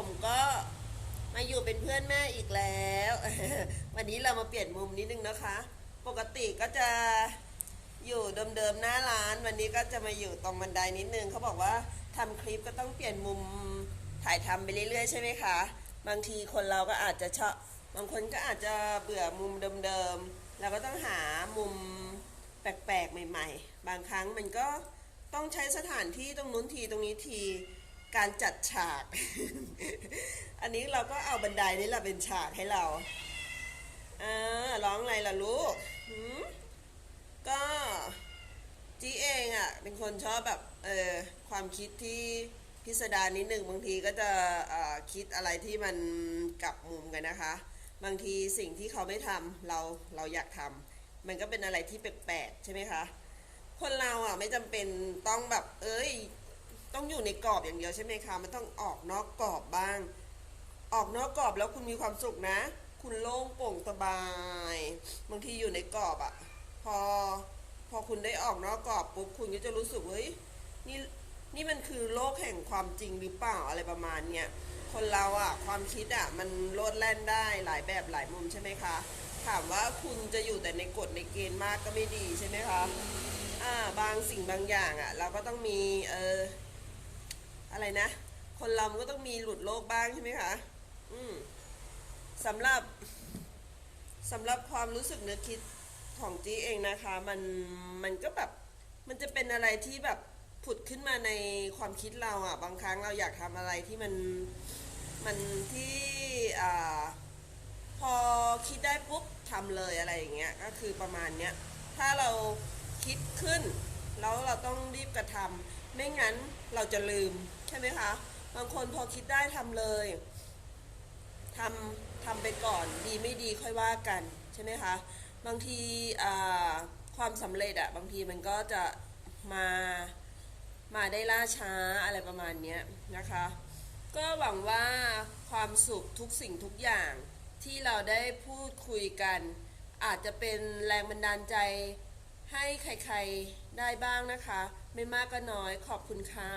ผมก็มาอยู่เป็นเพื่อนแม่อีกแล้ว วันนี้เรามาเปลี่ยนมุมนิดนึงนะคะ ปกติก็จะอยู่เดิมๆหน้าร้าน วันนี้ก็จะมาอยู่ตรงบันไดนิดนึงเขาบอกว่าทำคลิปก็ต้องเปลี่ยนมุมถ่ายทำไปเรื่อยๆใช่ไหมคะ บางทีคนเราก็อาจจะชอบบางคนก็อาจจะเบื่อมุมเดิมๆเราก็ต้องหามุมแปลกๆใหม่ ๆ บางครั้งมันก็ต้องใช้สถานที่ตรงนู้นทีตรงนี้ที การจัดฉาก อันนี้เราก็เอาบันไดนี่แหละเป็นฉากให้เราอ่าร้องอะไรล่ะลูกหืมก็จีเองอะ่ะ เป็นคนชอบแบบเออความคิดที่พิสดารนิดหนึ่งบางทีก็จะออคิดอะไรที่มันกลับมุมกันนะคะ บางทีสิ่งที่เขาไม่ทำเราเราอยากทำมันก็เป็นอะไรที่แปลกๆใช่ไหมคะ คนเราอะไม่จำเป็นต้องแบบ เอ้ย ต้องอยู่ในกรอบอย่างเดียวใช่ไหมคะมันต้องออกนอกกรอบบ้าง ออกนอกกรอบแล้วคุณมีความสุขนะ คุณโล่งโปร่งสบาย บางทีอยู่ในกรอบอะพอพอคุณได้ออกนอกกรอบปุ๊บคุณก็จะรู้สึกเฮ้ยนี่นี่มันคือโลกแห่งความจริงหรือเปล่าอะไรประมาณเนี้ยคนเราอะความคิดอะมันโลดแล่นได้หลายแบบหลายมุมใช่ไหมคะ ถามว่าคุณจะอยู่แต่ในกฎในเกณฑ์มากก็ไม่ดีใช่ไหมคะอ่าบางสิ่งบางอย่างอะเราก็ต้องมีเออ อะไรนะ คนเรามันก็ต้องมีหลุดโลกบ้างใช่ไหมคะ อืมสำหรับสำหรับความรู้สึกนึกคิดของจีเองนะคะ มันมันก็แบบมันจะเป็นอะไรที่แบบผุดขึ้นมาในความคิดเราอะ่ะ บางครั้งเราอยากทำอะไรที่มันมันที่อ่าพอคิดได้ปุ๊บทำเลยอะไรอย่างเงี้ยก็คือประมาณเนี้ยถ้าเราคิดขึ้น แล้วเราต้องรีบกระทำไม่งั้นเราจะลืมใช่ไหมคะ บางคนพอคิดได้ทำเลยทำทำไปก่อนดีไม่ดีค่อยว่ากันใช่ไหมคะ บางทีความสำเร็จอะบางทีมันก็จะมามาได้ล่าช้าอะไรประมาณนี้นะคะ ก็หวังว่าความสุขทุกสิ่งทุกอย่างที่เราได้พูดคุยกัน อาจจะเป็นแรงบันดาลใจให้ใครๆ ได้บ้างนะคะ ไม่มากก็น้อยขอบคุณค่ะ